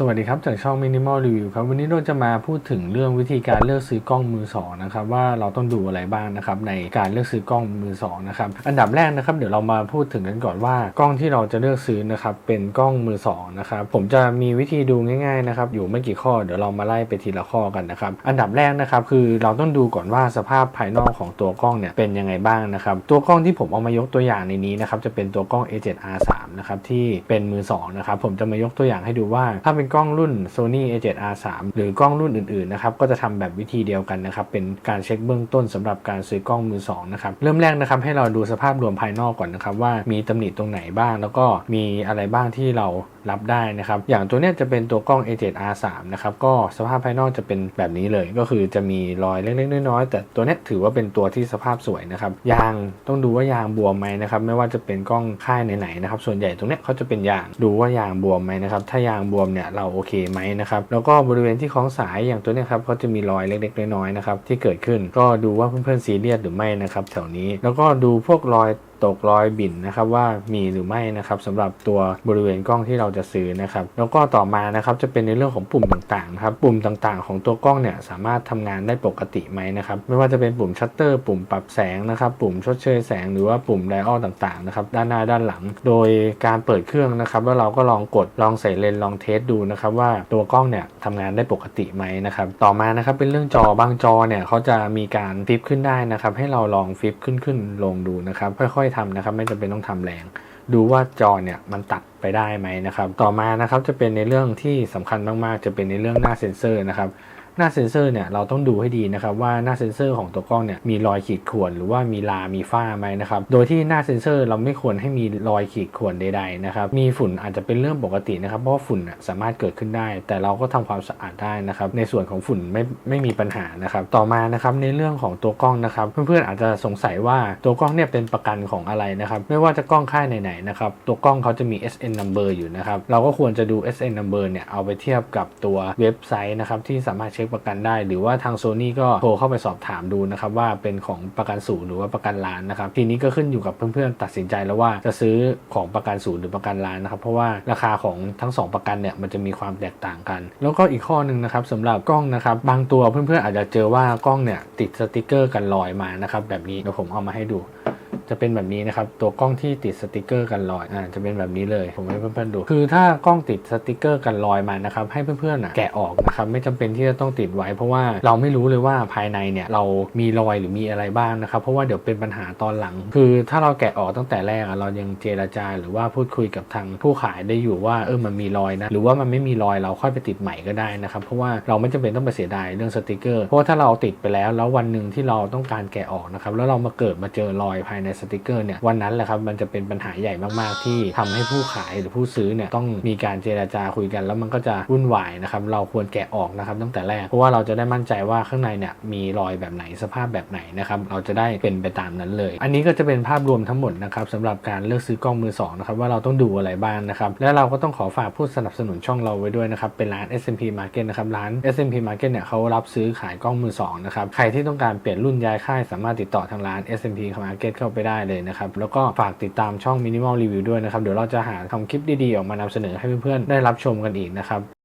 สวัสดีครับ จากช่อง Minimal Review ครับ วันนี้เราจะมาพูดถึงเรื่องวิธีการเลือกซื้อกล้องมือสองนะครับว่าเราต้องดูอะไรบ้างนะครับในการเลือกซื้อกล้องมือสองนะครับอันดับแรกนะครับเดี๋ยวเรามาพูดถึงกันก่อนว่ากล้องที่เราจะเลือกซื้อนะครับเป็นกล้องมือสองนะครับผมจะมีวิธีดูง่ายๆนะครับอยู่ไม่กี่ข้อเดี๋ยวเรามาไล่ไปทีละข้อกันนะครับอันดับแรกนะครับคือเราต้องดูก่อนว่าสภาพภายนอกของตัวกล้องเนี่ยเป็นยังไงบ้างนะครับตัวกล้องที่ผมเอามายกตัวอย่างในนี้นะครับจะเป็นตัวกล้อง A7R3 นะครับที่เป็นมือสองนะครับผมจะมายกตัวอย่างให้ดูว่าถ้าเป็นกล้องรุ่น Sony A7R3 หรือกล้องรุ่นอื่นๆนะครับก็จะทำแบบวิธีเดียวกันนะครับเป็นการเช็คเบื้องต้นสำหรับการซื้อกล้องมือสองนะครับเริ่มแรกนะครับให้เราดูสภาพรวมภายนอกก่อนนะครับว่ามีตำหนิตรงไหนบ้าง แล้วก็มีอะไรบ้างที่เรารับได้นะครับอย่างตัวเนี้ยจะเป็นตัวกล้อง A7R3 นะครับก็สภาพภายนอกจะเป็นแบบนี้เลย ก็คือจะมีรอยเล็กๆน้อยๆแต่ตัวเนี้ยถือว่าเป็นตัวที่สภาพสวยนะครับยางต้องดูว่ายางบวมไหมนะครับไม่ว่าจะเป็นกล้องค่ายไหนๆนะครับส่วนใหญ่ตรงเนี้ยเขาจะเป็นยางดูว่ายางบวมไหมนะครับถ้ายางบวมเนี่ยเราโอเคไหมนะครับแล้วก็บริเวณที่คล้องสายอย่างตัวนี้ครับเขาจะมีรอยเล็กๆน้อยๆนะครับที่เกิดขึ้นก็ดูว่าเพื่อนๆซีเรียสหรือไม่นะครับแถวนี้แล้วก็ดูพวกรอย ตกรอยบินนะครับว่ามีหรือไม่นะครับสำหรับตัวบริเวณกล้องที่เราจะซื้อนะครับแล้วก็ต่อมานะครับจะเป็นในเรื่องของปุ่มต่างๆครับปุ่มต่างๆ ของตัวกล้องเนี่ยสามารถทำงานได้ปกติไหมนะครับไม่ว่าจะเป็นปุ่มชัตเตอร์ปุ่มปรับแสงนะครับปุ่มชดเชยแสงหรือว่าปุ่มไดออลต่างๆนะครับด้านหน้าด้านหลัง โดยการเปิดเครื่องนะครับแล้วเราก็ลองกดลองใส่เลนลองเทสดูนะครับว่าตัวกล้องเนี่ยทำงานได้ปกติไหมนะครับต่อมานะครับเป็นเรื่องจอบางจอเนี่ยเขาจะมีการฟลิปขึ้นได้นะครับให้เราลองฟลิปขึ้นขึ้นลงดูนะครับค่อยๆทำนะครับ ไม่จำเป็นต้องทำแรง ดูว่าจอเนี่ยมันตัดไปได้ไหมนะครับ ต่อมานะครับจะเป็นในเรื่องที่สำคัญมากๆ จะเป็นในเรื่องหน้าเซ็นเซอร์นะครับ หน้าเซ็นเซอร์เนี่ยเราต้องดูให้ดีนะครับว่าหน้าเซ็นเซอร์ของตัวกล้องเนี่ยมีรอยขีดข่วนหรือว่ามีลา มีฝ้าไหมนะครับ โดยที่หน้าเซ็นเซอร์เราไม่ควรให้มีรอยขีดข่วนใดๆนะครับ มีฝุ่นอาจจะเป็นเรื่องปกตินะครับ เพราะฝุ่นสามารถเกิดขึ้นได้ แต่เราก็ทำความสะอาดได้นะครับ ในส่วนของฝุ่นไม่ไม่มีปัญหานะครับ ต่อมานะครับในเรื่องของตัวกล้องนะครับ เพื่อนๆอาจจะสงสัยว่าตัวกล้องเนี่ยเป็นประกันของอะไรนะครับ ไม่ว่าจะกล้องค่ายไหนๆนะครับ ตัวกล้องเขาจะมี SN number อยู่นะครับ เราก็ควรจะดู SN number เนี่ยเอาไปเทียบกับตัวเว็บไซต์นะครับที่สามารถเช็คประกันได้ หรือว่าทาง Sony ก็โทรเข้าไปสอบถามดูนะครับว่าเป็นของประกันศูนย์หรือว่าประกันล้านนะครับทีนี้ก็ขึ้นอยู่กับเพื่อนๆตัดสินใจแล้วว่าจะซื้อของประกันศูนย์หรือประกันล้านนะครับเพราะว่าราคาของทั้งสองประกันเนี่ยมันจะมีความแตกต่างกัน แล้วก็อีกข้อหนึ่งนะครับสำหรับกล้องนะครับบางตัวเพื่อนๆอาจจะเจอว่ากล้องเนี่ยติดสติกเกอร์กันลอยมานะครับแบบนี้เดี๋ยวผมเอามาให้ดู จะเป็นแบบนี้นะครับ ตัวกล้องที่ติดสติกเกอร์กันลอยอ่าจะเป็นแบบนี้เลย ผมให้เพื่อนๆดู คือถ้ากล้องติดสติกเกอร์กันลอยมานะครับ ให้เพื่อนๆอะแกะออกนะครับ ไม่จำเป็นที่จะต้องติดไว้ เพราะว่าเราไม่รู้เลยว่าภายในเนี่ยเรามีรอยหรือมีอะไรบ้างนะครับ เพราะว่าเดี๋ยวเป็นปัญหาตอนหลัง คือถ้าเราแกะออกตั้งแต่แรกอะเรายังเจรจาหรือว่าพูดคุยกับทางผู้ขายได้อยู่ว่าเออมันมีรอยนะหรือว่ามันไม่มีรอยเราค่อยไปติดใหม่ก็ได้นะครับ เพราะว่าเราไม่จำเป็นต้องไปเสียดายเรื่องสติกเกอร์เพราะว่าถ้าเราติดไปแล้วแล้ววันหนึ่งที่เราต้องการแกะออกนะครับแล้วเรามาเกิดมาเจอรอยภายในสติกเกอร์เนี่ยวันนั้นแหละครับมันจะเป็นปัญหาใหญ่มากๆ ที่ทำให้ผู้ขายหรือผู้ซื้อเนี่ยต้องมีการเจราจาคุยกัน แล้วมันก็จะวุ่นวายนะครับเราควรแกะออกนะครับตั้งแต่แรกเพราะว่าเราจะได้มั่นใจว่าข้างในเนี่ยมีรอยแบบไหนสภาพแบบไหนนะครับเราจะได้เป็นไปตามนั้นเลย อันนี้ก็จะเป็นภาพรวมทั้งหมดนะครับสำหรับการเลือกซื้อกล้องมือสองนะครับว่าเราต้องดูอะไรบ้างนะครับและเราก็ต้องขอฝากผู้สนับสนุนช่องเราไว้ด้วยนะครับเป็นร้าน S&P Market นะครับร้าน S&P Market เนี่ยเขารับซื้อขายกล้องมือสองนะครับใครที่ต้องการเปลี่ยนรุ่นย้ายค่ายสามารถติดต่อทางร้าน S&P Market เข้าไปได้เลยนะครับ แล้วก็ฝากติดตามช่อง Minimal Review ด้วยนะครับ เดี๋ยวเราจะหาทำคลิปดีๆ ออกมานำเสนอให้เพื่อนๆ ได้รับชมกันอีกนะครับ